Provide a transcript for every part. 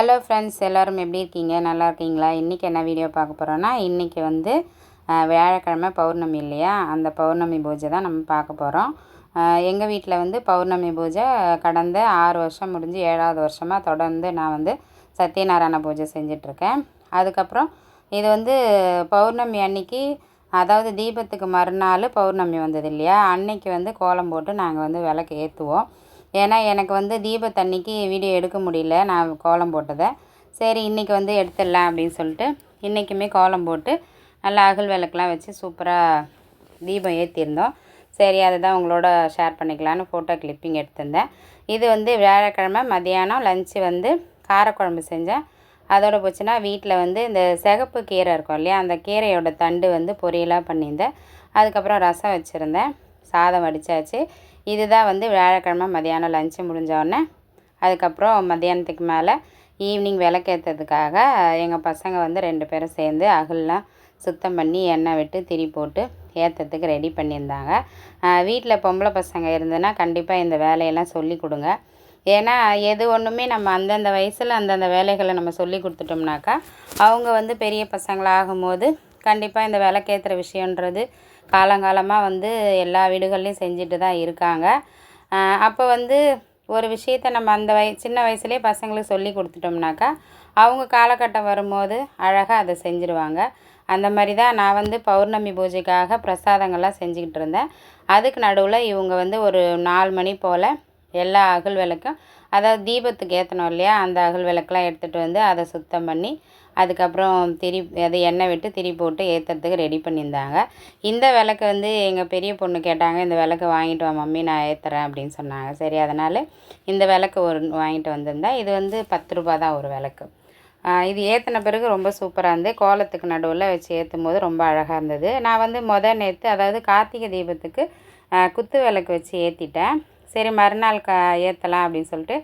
Hello friends எல்லோரும் எப்படி இருக்கீங்க? நல்லா இருக்கீங்களா? இன்றைக்கி என்ன வீடியோ பார்க்க போகிறோன்னா இன்றைக்கி வந்து வியாழக்கிழமை பௌர்ணமி இல்லையா? அந்த பௌர்ணமி பூஜை தான் நம்ம பார்க்க போகிறோம் எங்கள் வீட்டில் வந்து பௌர்ணமி பூஜை கடந்த ஆறு வருஷம் முடிஞ்சு ஏழாவது வருஷமாக தொடர்ந்து நான் வந்து சத்யநாராயண பூஜை செஞ்சிட்ருக்கேன். அதுக்கப்புறம் இது வந்து பௌர்ணமி அன்னைக்கு அதாவது தீபத்துக்கு மறுநாள் பௌர்ணமி வந்தது இல்லையா? அன்னைக்கு வந்து கோலம் போட்டு நாங்கள் வந்து விளக்கு ஏற்றுவோம் ஏன்னா எனக்கு வந்து தீபத்தன்னைக்கு வீடியோ எடுக்க முடியல நான் கோலம் போட்டதை. சரி இன்றைக்கி வந்து எடுத்துடலாம் அப்படின்னு சொல்லிட்டு இன்றைக்குமே கோலம் போட்டு நல்லா அகல் விளக்கெலாம் வச்சு சூப்பராக தீபம் ஏற்றியிருந்தோம் சரி அதை தான் உங்களோட ஷேர் பண்ணிக்கலான்னு ஃபோட்டோ கிளிப்பிங் எடுத்திருந்தேன். இது வந்து வியாழக்கிழமை மதியானம் லஞ்சு வந்து காரக்குழம்பு செஞ்சேன். அதோட போச்சுன்னா வீட்டில் வந்து இந்த சிகப்பு கீரை இருக்கும் இல்லையா அந்த கீரையோட தண்டு வந்து பொரியலாக பண்ணியிருந்தேன். அதுக்கப்புறம் ரசம் வச்சுருந்தேன். சாதம் வடித்தாச்சு இதுதான் வந்து வியாழக்கிழமை மதியானம் லஞ்சு முடிஞ்ச உடனே. அதுக்கப்புறம் மத்தியானத்துக்கு மேலே ஈவினிங் விளக்கேற்றதுக்காக எங்கள் பசங்க வந்து ரெண்டு பேரும் சேர்ந்து அகல்லாம் சுத்தம் பண்ணி எண்ணெய் விட்டு திரி போட்டு ஏற்றத்துக்கு ரெடி பண்ணியிருந்தாங்க. வீட்டில் பொம்பளை பசங்க இருந்ததுன்னா கண்டிப்பாக இந்த வேலையெல்லாம் சொல்லி கொடுங்க. ஏன்னா எது ஒன்றுமே நம்ம அந்தந்த வயசில் அந்தந்த வேலைகளை நம்ம சொல்லி கொடுத்துட்டோம்னாக்கா அவங்க வந்து பெரிய பசங்களாகும்போது கண்டிப்பாக இந்த விளக்கேற்றுற விஷயன்றது காலங்காலமாக வந்து எல்லா வீடுகள்லையும் செஞ்சுட்டு தான் இருக்காங்க. அப்போ வந்து ஒரு விஷயத்த நம்ம அந்த வய சின்ன வயசுலேயே பசங்களுக்கு சொல்லி கொடுத்துட்டோம்னாக்கா அவங்க காலகட்டம் வரும்போது அழகாக அதை செஞ்சுருவாங்க. அந்த மாதிரி தான் நான் வந்து பௌர்ணமி பூஜைக்காக பிரசாதங்கள்லாம் செஞ்சுக்கிட்டு இருந்தேன். அதுக்கு நடுவில் இவங்க வந்து ஒரு நாலு மணி போல் எல்லா அகல் விளக்கும் அதாவது தீபத்துக்கு ஏற்றணும் இல்லையா? அந்த அகல் விளக்கெலாம் எடுத்துகிட்டு வந்து அதை சுத்தம் பண்ணி அதுக்கப்புறம் திரி அது எண்ணெய் விட்டு திரி போட்டு ஏற்றுறதுக்கு ரெடி பண்ணியிருந்தாங்க. இந்த விளக்கு வந்து எங்கள் பெரிய பொண்ணு கேட்டாங்க இந்த விளக்கு வாங்கிட்டு வா மம்மி நான் ஏற்றுறேன் அப்படின்னு சொன்னாங்க. சரி அதனால் இந்த விளக்கு ஒரு வாங்கிட்டு வந்திருந்தேன் இது வந்து பத்து ரூபா தான் ஒரு விளக்கு. இது ஏற்றின பிறகு ரொம்ப சூப்பராக இருந்து கோலத்துக்கு நடுவில் வச்சு ஏற்றும் போது ரொம்ப அழகாக இருந்தது. நான் வந்து முத நேற்று அதாவது கார்த்திகை தீபத்துக்கு குத்து விளக்கு வச்சு ஏற்றிட்டேன் சரி மறுநாள் கா ஏற்றலாம் அப்படின்னு சொல்லிட்டு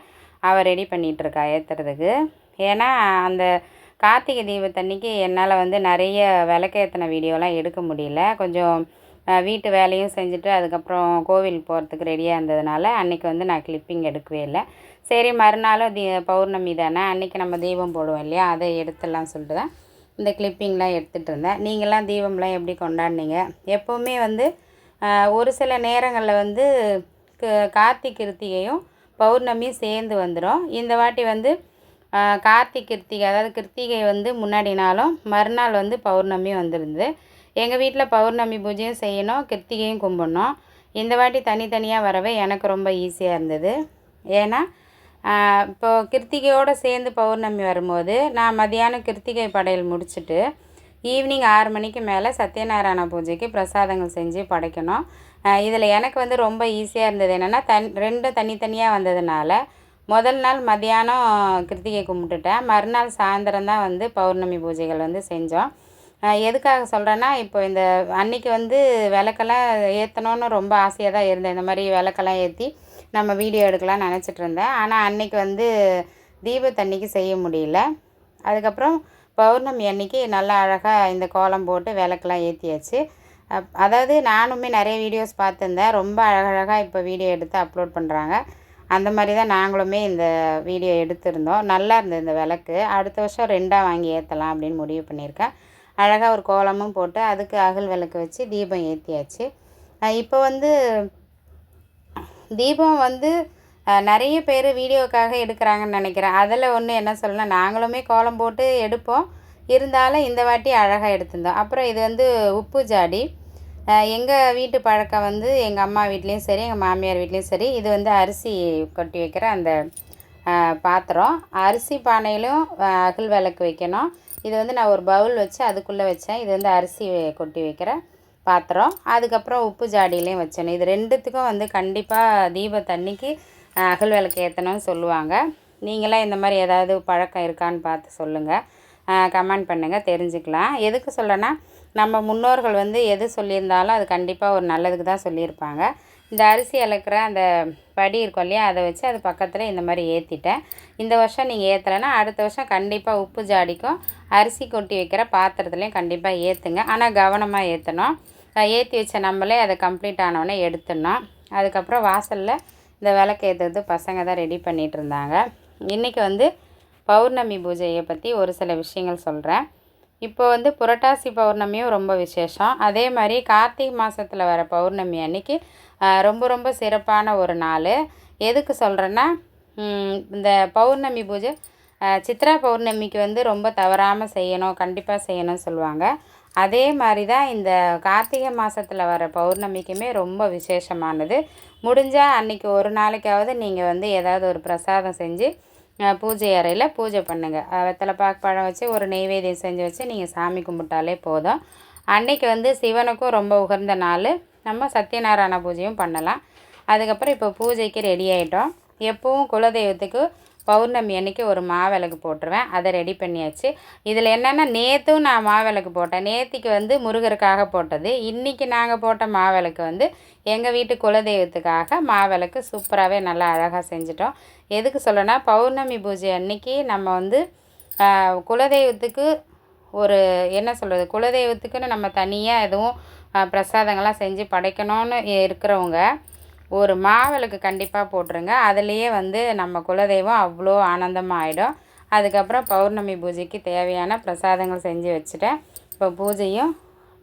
அவள் ரெடி பண்ணிகிட்ருக்கா ஏற்றுறதுக்கு ஏன்னா அந்த கார்த்திகை தீபத்தன்னைக்கு என்னால் வந்து நிறைய விளக்கேற்றின வீடியோலாம் எடுக்க முடியல. கொஞ்சம் வீட்டு வேலையும் செஞ்சுட்டு அதுக்கப்புறம் கோவில் போகிறதுக்கு ரெடியாக இருந்ததுனால அன்றைக்கி வந்து நான் கிளிப்பிங் எடுக்கவே இல்லை. சரி மறுநாளும் தீ பௌர்ணமி தானே அன்றைக்கி நம்ம தீபம் போடுவோம் இல்லையா? அதை எடுத்துடலாம் சொல்லிட்டு தான் இந்த கிளிப்பிங்லாம் எடுத்துகிட்டு இருந்தேன். நீங்களாம் தீபம்லாம் எப்படி கொண்டாடினீங்க? எப்போவுமே வந்து ஒரு சில நேரங்களில் வந்து க- கார்த்திக் கிருத்திகையும் பௌர்ணமியும் சேர்ந்து வந்துடும் இந்த வாட்டி வந்து கார்த்திக் கிருத்திகை அதாவது கிருத்திகை வந்து முன்னாடி நாளும் மறுநாள் வந்து பௌர்ணமி வந்துருந்து எங்கள் வீட்டில் பௌர்ணமி பூஜையும் செய்யணும் கிருத்திகையும் கும்பிடணும். இந்த வாட்டி தனித்தனியாக வரவே எனக்கு ரொம்ப ஈஸியாக இருந்தது. ஏன்னா இப்போது கிருத்திகையோடு சேர்ந்து பௌர்ணமி வரும்போது நான் மதியானம் கிருத்திகை படையல் முடிச்சுட்டு ஈவினிங் ஆறு மணிக்கு மேலே சத்யநாராயண பூஜைக்கு பிரசாதங்கள் செஞ்சு படைக்கணும். இதில் எனக்கு வந்து ரொம்ப ஈஸியாக இருந்தது. என்னென்னா தன் ரெண்டும் தனித்தனியாக வந்ததுனால முதல் நாள் மதியானம் கிருத்திகை கும்பிட்டுட்டேன். மறுநாள் சாயந்தரம் தான் வந்து பௌர்ணமி பூஜைகள் வந்து செஞ்சோம். எதுக்காக சொல்கிறேன்னா இப்போ இந்த அன்னைக்கு வந்து விளக்கெல்லாம் ஏற்றணும்னு ரொம்ப ஆசையாக தான் இருந்தேன். இந்த மாதிரி விளக்கெல்லாம் ஏற்றி நம்ம வீடியோ எடுக்கலாம்னு நினச்சிட்டு இருந்தேன். ஆனால் அன்னைக்கு வந்து தீபத்தன்னைக்கு செய்ய முடியல. அதுக்கப்புறம் பௌர்ணமி அன்னைக்கு நல்லா அழகாக இந்த கோலம் போட்டு விளக்கெல்லாம் ஏற்றியாச்சு அப்- அதாவது நானுமே நிறைய வீடியோஸ் பார்த்துருந்தேன். ரொம்ப அழகழகாக இப்போ வீடியோ எடுத்து அப்லோட் பண்ணுறாங்க அந்த மாதிரி தான் நாங்களுமே இந்த வீடியோ எடுத்திருந்தோம். நல்லா இருந்தது இந்த விளக்கு. அடுத்த வருஷம் ரெண்டாக வாங்கி ஏற்றலாம் அப்படின்னு முடிவு பண்ணியிருக்கேன். அழகாக ஒரு கோலமும் போட்டு அதுக்கு அகல் விளக்கு வச்சு தீபம் ஏற்றியாச்சு இப்போ வந்து தீபம் வந்து நிறைய பேர் வீடியோக்காக எடுக்கிறாங்கன்னு நினைக்கிறேன். அதில் ஒன்று என்ன சொல்லலாம் நாங்களுமே கோலம் போட்டு எடுப்போம். இருந்தாலும் இந்த வாட்டி அழகாக எடுத்திருந்தோம். அப்புறம் இது வந்து உப்பு ஜாடி. எங்கள் வீட்டு பழக்கம் வந்து எங்கள் அம்மா வீட்லேயும் சரி எங்கள் மாமியார் வீட்லேயும் சரி இது வந்து அரிசி கொட்டி வைக்கிற அந்த பாத்திரம். அரிசி பானையிலும் அகல் விளக்கு வைக்கணும். இது வந்து நான் ஒரு பவுல் வச்சு அதுக்குள்ளே வச்சேன். இது வந்து அரிசி கொட்டி வைக்கிற பாத்திரம். அதுக்கப்புறம் உப்பு ஜாடியிலையும் வச்சேன். இது ரெண்டுத்துக்கும் வந்து கண்டிப்பாக தீப தண்ணிக்கு அகல் விளக்கு ஏற்றணும்னு சொல்லுவாங்க. நீங்களாம் இந்த மாதிரி ஏதாவது பழக்கம் இருக்கான்னு பார்த்து சொல்லுங்கள் கமெண்ட் பண்ணுங்கள் தெரிஞ்சுக்கலாம். எதுக்கு சொல்கிறேன்னா நம்ம முன்னோர்கள் வந்து எது சொல்லியிருந்தாலும் அது கண்டிப்பாக ஒரு நல்லதுக்கு தான் சொல்லியிருப்பாங்க. இந்த அரிசி இலக்குற அந்த படி இருக்கும் இல்லையா அதை வச்சு அது பக்கத்தில் இந்த மாதிரி ஏற்றிட்டேன் இந்த வருஷம் நீங்கள் ஏற்றலைன்னா அடுத்த வருஷம் கண்டிப்பாக உப்பு ஜாடிக்கும். அரிசி கொட்டி வைக்கிற பாத்திரத்துலையும் கண்டிப்பாக ஏற்றுங்க ஆனால் கவனமாக ஏற்றணும் ஏற்றி வச்ச நம்மளே அதை கம்ப்ளீட் ஆனவுடனே எடுத்துடணும். அதுக்கப்புறம் வாசலில் இந்த விளக்கு ஏற்றுறது பசங்க தான் ரெடி பண்ணிகிட்டு இருந்தாங்க. இன்றைக்கி வந்து பௌர்ணமி பூஜையை பற்றி ஒரு சில விஷயங்கள் சொல்கிறேன் இப்போ வந்து புரட்டாசி பௌர்ணமியும் ரொம்ப விசேஷம். அதே மாதிரி கார்த்திகை மாதத்தில் வர பௌர்ணமி அன்னைக்கு ரொம்ப ரொம்ப சிறப்பான ஒரு நாள். எதுக்கு சொல்கிறேன்னா இந்த பௌர்ணமி பூஜை சித்ரா பௌர்ணமிக்கு வந்து ரொம்ப தவறாமல் செய்யணும் கண்டிப்பாக செய்யணும்னு சொல்லுவாங்க. அதே மாதிரி தான் இந்த கார்த்திகை மாதத்தில் வர பௌர்ணமிக்குமே ரொம்ப விசேஷமானது. முடிஞ்சால் அன்றைக்கி ஒரு நாளைக்காவது நீங்கள் வந்து ஏதாவது ஒரு பிரசாதம் செஞ்சு பூஜை அறையில் பூஜை பண்ணுங்கள் வெத்தலை பாக்கு பழம் வச்சு ஒரு நெய்வேதியம் செஞ்சு வச்சு நீங்கள் சாமி கும்பிட்டாலே போதும். அன்றைக்கி வந்து சிவனுக்கும் ரொம்ப உகந்த நாள். நம்ம சத்யநாராயண பூஜையும் பண்ணலாம். அதுக்கப்புறம் இப்போ பூஜைக்கு ரெடி ஆகிட்டோம் எப்போவும் குலதெய்வத்துக்கு பௌர்ணமி அன்னைக்கு ஒரு மாவிளக்கு போட்டுருவேன். அதை ரெடி பண்ணியாச்சு. இதில் என்னென்னா நேற்றும் நான் மாவிளக்கு போட்டேன். நேற்றுக்கு வந்து முருகருக்காக போட்டது. இன்றைக்கி நாங்கள் போட்ட மாவிளக்கு வந்து எங்கள் வீட்டு குலதெய்வத்துக்காக மாவிளக்கு சூப்பராகவே நல்லா அழகாக செஞ்சிட்டோம். எதுக்கு சொல்லனா பௌர்ணமி பூஜை அன்னைக்கு நம்ம வந்து குலதெய்வத்துக்கு ஒரு என்ன சொல்கிறது குலதெய்வத்துக்குன்னு நம்ம தனியாக எதுவும் பிரசாதங்கள்லாம் செஞ்சு படைக்கணும்னு இருக்கிறவங்க ஒரு மாவிளக்கு கண்டிப்பாக போட்டுருங்க. அதுலேயே வந்து நம்ம குலதெய்வம் அவ்வளோ ஆனந்தமாக ஆகிடும் அதுக்கப்புறம் பௌர்ணமி பூஜைக்கு தேவையான பிரசாதங்கள் செஞ்சு வச்சுட்டேன். இப்போ பூஜையும்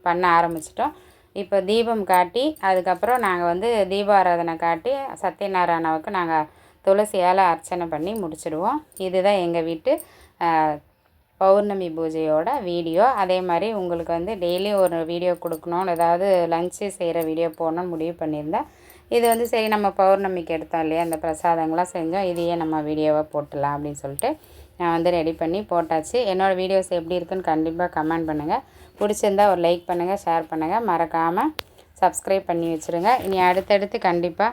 பண்ண ஆரம்பிச்சிட்டோம். இப்போ தீபம் காட்டி அதுக்கப்புறம் நாங்கள் வந்து தீபாராதனை காட்டி சத்யநாராயணாவுக்கு நாங்கள் துளசியால் அர்ச்சனை பண்ணி முடிச்சிடுவோம். இதுதான் எங்கள் வீட்டு பௌர்ணமி பூஜையோட வீடியோ. அதே மாதிரி உங்களுக்கு வந்து டெய்லியும் ஒரு வீடியோ கொடுக்கணும்னு ஏதாவது லஞ்சு செய்கிற வீடியோ போடணும்னு முடிவு பண்ணியிருந்தேன். இது வந்து சரி நம்ம பௌர்ணமிக்கு எடுத்தோம் இல்லையா அந்த பிரசாதங்கள்லாம் செஞ்சோம். இதையே நம்ம வீடியோவாக போட்டுடலாம் அப்படின்னு சொல்லிட்டு நான் வந்து ரெடி பண்ணி போட்டாச்சு. என்னோடய வீடியோஸ் எப்படி இருக்குன்னு கண்டிப்பாக கமெண்ட் பண்ணுங்கள் பிடிச்சிருந்தா ஒரு லைக் பண்ணுங்கள் ஷேர் பண்ணுங்கள் மறக்காமல் சப்ஸ்கிரைப் பண்ணி வச்சுருங்க. இனி அடுத்தடுத்து கண்டிப்பாக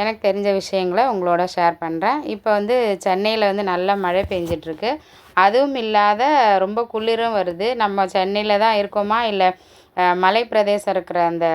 எனக்கு தெரிஞ்ச விஷயங்களை உங்களோட ஷேர் பண்ணுறேன் இப்போ வந்து சென்னையில் வந்து நல்ல மழை பெஞ்சிட்ருக்கு. அதுவும் இல்லாத ரொம்ப குளிரும் வருது. நம்ம சென்னையில் தான் இருக்கோமா? இல்லை மலை பிரதேசம் இருக்கிற அந்த